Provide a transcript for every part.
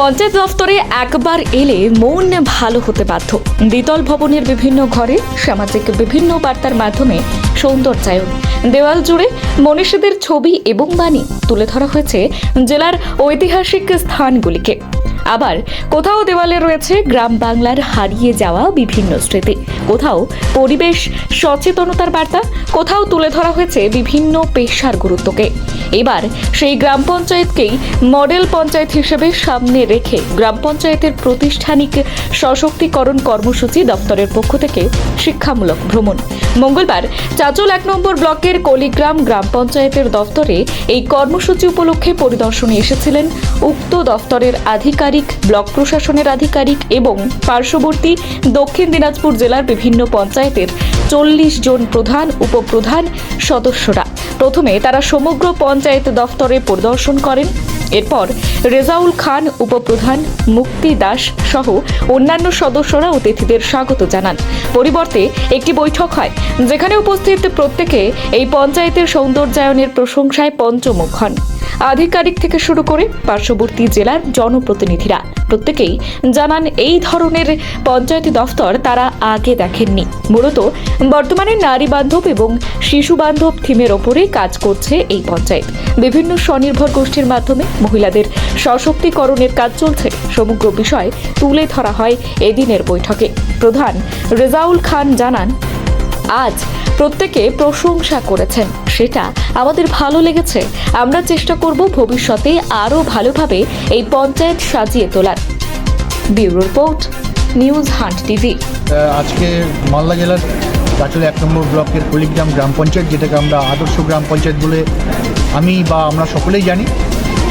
পঞ্চায়েত দফতরে একবার এলে মন ভালো হতে বাধ্য। দ্বিতল ভবনের বিভিন্ন ঘরে সামাজিক বিভিন্ন বার্তার মাধ্যমে সৌন্দর্যায়ন। দেওয়াল জুড়ে মনীষীদের ছবি এবং বাণী তুলে ধরা হয়েছে জেলার ঐতিহাসিক স্থানগুলিকে। আবার কোথাও দেওয়ালে রয়েছে গ্রাম বাংলার হারিয়ে যাওয়া বিভিন্ন স্মৃতি। কোথাও পরিবেশ সচেতনতার বার্তা, কোথাও তুলে ধরা হয়েছে বিভিন্ন পেশার গুরুত্বকে। এবার সেই গ্রাম পঞ্চায়েতকেই মডেল পঞ্চায়েত হিসেবে সামনে রেখে গ্রাম পঞ্চায়েতের প্রতিষ্ঠানিক সশক্তিকরণ কর্মসূচি দপ্তরের পক্ষ থেকে শিক্ষামূলক ভ্রমণ। মঙ্গলবার চাচল এক নম্বর ব্লকের কলিগ্রাম গ্রাম পঞ্চায়েতের দপ্তরে এই কর্মসূচি উপলক্ষে পরিদর্শনে এসেছিলেন উক্ত দফতরের আধিকারিক, ব্লক প্রশাসনের আধিকারিক এবং পার্শ্ববর্তী দক্ষিণ দিনাজপুর জেলার বিভিন্ন পঞ্চায়েতের চল্লিশ জন প্রধান, উপপ্রধান সদস্যরা। প্রথমে তারা সমগ্র পঞ্চায়েত দফতরে পরিদর্শন করেন। এরপর রেজাউল খান, উপপ্রধান মুক্তি দাস সহ অন্যান্য সদস্যরা অতিথিদের স্বাগত জানান। পরিবর্তে একটি বৈঠক হয়, যেখানে উপস্থিত প্রত্যেকে এই পঞ্চায়েতের সৌন্দর্যায়নের প্রশংসায় পঞ্চমুখ হন। আধিকারিক থেকে শুরু করে পার্শ্ববর্তী জেলার জনপ্রতিনিধিরা। প্রত্যেকেই জানান, এই ধরনের পঞ্চায়েত দফতর তারা আগে দেখেননি। মূলত বর্তমানে নারী বান্ধব এবং শিশু বান্ধব থিমের ওপরে কাজ করছে এই পঞ্চায়েত। বিভিন্ন স্বনির্ভর গোষ্ঠীর মাধ্যমে মহিলাদের সশক্তিকরণের কাজ চলছে। সমগ্র বিষয় তুলে ধরা হয় এদিনের বৈঠকে। প্রধান রেজাউল খান জানান, আজ প্রত্যেকে প্রশংসা করেছেন। সেটা আমাদের ভালো লেগেছে। আমরা চেষ্টা করব ভবিষ্যতে আরও ভালোভাবে এই পঞ্চায়েত সাজিয়ে তোলার। Bureau report, News Hunt TV. আজকে মালদা জেলার চাচলে এক নম্বর ব্লকের কলিগ্রাম গ্রাম পঞ্চায়েত, যেটাকে আমরা আদর্শ গ্রাম পঞ্চায়েত বলে আমি বা আমরা সকলেই জানি,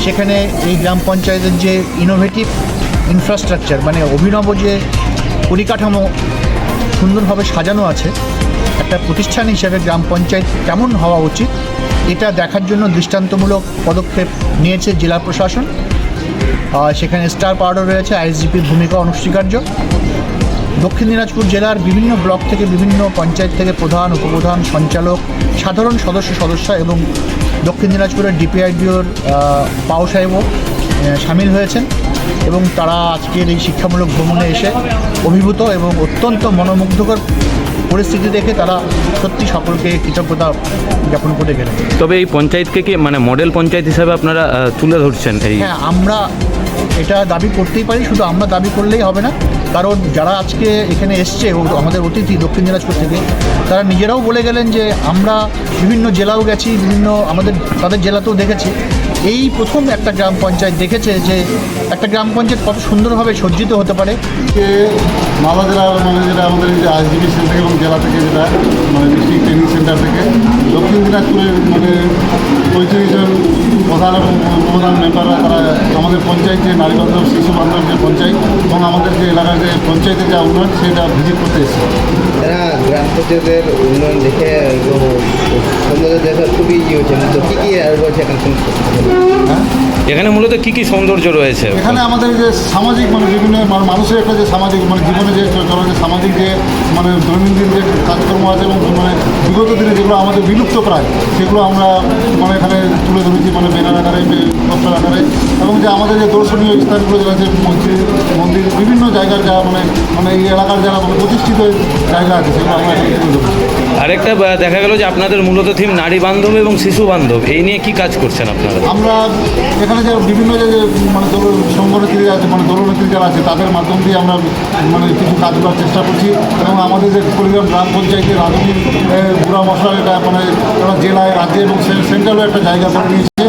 সেখানে এই গ্রাম পঞ্চায়েতের যে ইনোভেটিভ ইনফ্রাস্ট্রাকচার মানে অভিনব যে পরিকাঠামো সুন্দরভাবে সাজানো আছে একটা প্রতিষ্ঠান হিসেবে গ্রাম পঞ্চায়েত কেমন হওয়া উচিত? এটা দেখার জন্য দৃষ্টান্তমূলক পদক্ষেপ নিয়েছে জেলা প্রশাসন। সেখানে স্টার পাউডার রয়েছে আইএসজিপির ভূমিকা অনস্বীকার্য। দক্ষিণ দিনাজপুর জেলার বিভিন্ন ব্লক থেকে বিভিন্ন পঞ্চায়েত থেকে প্রধান, উপপ্রধান, সঞ্চালক, সাধারণ সদস্য সদস্য এবং দক্ষিণ দিনাজপুরের ডিপিআইডিওর পাও সাহেবও সামিল হয়েছেন এবং তারা আজকের এই শিক্ষামূলক ভ্রমণে এসে অভিভূত এবং অত্যন্ত মনোমুগ্ধকর পরিস্থিতি দেখে তারা সত্যি সকলকে কৃতজ্ঞতা জ্ঞাপন করে গেলেন। তবে এই পঞ্চায়েতকে কি মানে মডেল পঞ্চায়েত হিসাবে আপনারা তুলে ধরছেন এই? হ্যাঁ আমরা এটা দাবি করতেই পারি শুধু আমরা দাবি করলেই হবে না। কারণ যারা আজকে এখানে এসছে আমাদের অতিথি দক্ষিণ দিনাজপুর থেকে তারা নিজেরাও বলে গেলেন যে আমরা বিভিন্ন জেলাও গেছি বিভিন্ন আমাদের তাদের জেলাতেও দেখেছি। এই প্রথম একটা গ্রাম পঞ্চায়েত দেখেছে যে একটা গ্রাম পঞ্চায়েত কত সুন্দরভাবে সজ্জিত হতে পারে। মালা মালদা জেলা মানে যেটা আমাদের যে আইসিবি সেন্টার এবং জেলা থেকে যেটা মানে ডিস্ট্রিক্ট ট্রেনিং সেন্টার থেকে, দক্ষিণ দিনাজপুরের মানে পঁয়ত্রিশ জন প্রধান এবং প্রধান মেম্বাররা তারা আমাদের পঞ্চায়েত যে নারী বান্ধব শিশু বান্ধব যে পঞ্চায়েত এবং আমাদের যে এলাকার যে পঞ্চায়েতের যা উন্নয়ন সেটা ভিজিট করতে এসেছে। এরা গ্রাম পঞ্চায়েতের উন্নয়ন দেখে সৌন্দর্য দেখে খুবই ইয়ে হয়েছে তো কী কী আর রয়েছে এখানে হ্যাঁ? এখানে মূলত কি কি সৌন্দর্য রয়েছে? এখানে আমাদের যে সামাজিক মানে বিভিন্ন মানে মানুষের একটা যে সামাজিক মানে জীবনে যে চলা যে সামাজিক যে মানে দৈনন্দিন যে কাজকর্ম আছে এবং মানে বিগত দিনে যেগুলো আমাদের বিলুপ্ত প্রায় সেগুলো আমরা মানে এখানে পোস্টার আকারে এবং যে আমাদের যে দর্শনীয় স্থানগুলো আছে মসজিদ মন্দির বিভিন্ন জায়গার যা মানে মানে এই এলাকার যারা মানে প্রতিষ্ঠিত জায়গা আছে সেগুলো আমরা আরেকটা দেখা গেল যে আপনাদের মূলত থিম নারী বান্ধব এবং শিশু বান্ধব এই নিয়ে কি কাজ করছেন আপনারা? আমরা এখানে যে বিভিন্ন যে মানে দল সংগঠন আছে মানে দলনেত্রী যারা আছে তাদের মাধ্যম দিয়ে আমরা মানে কিছু কাজ করার চেষ্টা করছি। এবং আমাদের যে কুড়িগ্রাম গ্রাম পঞ্চায়েতের এ, গুড়া মশলা এটা মানে জেলায় রাজ্যে এবং সেন্ট্রালও একটা জায়গা করে নিয়েছে।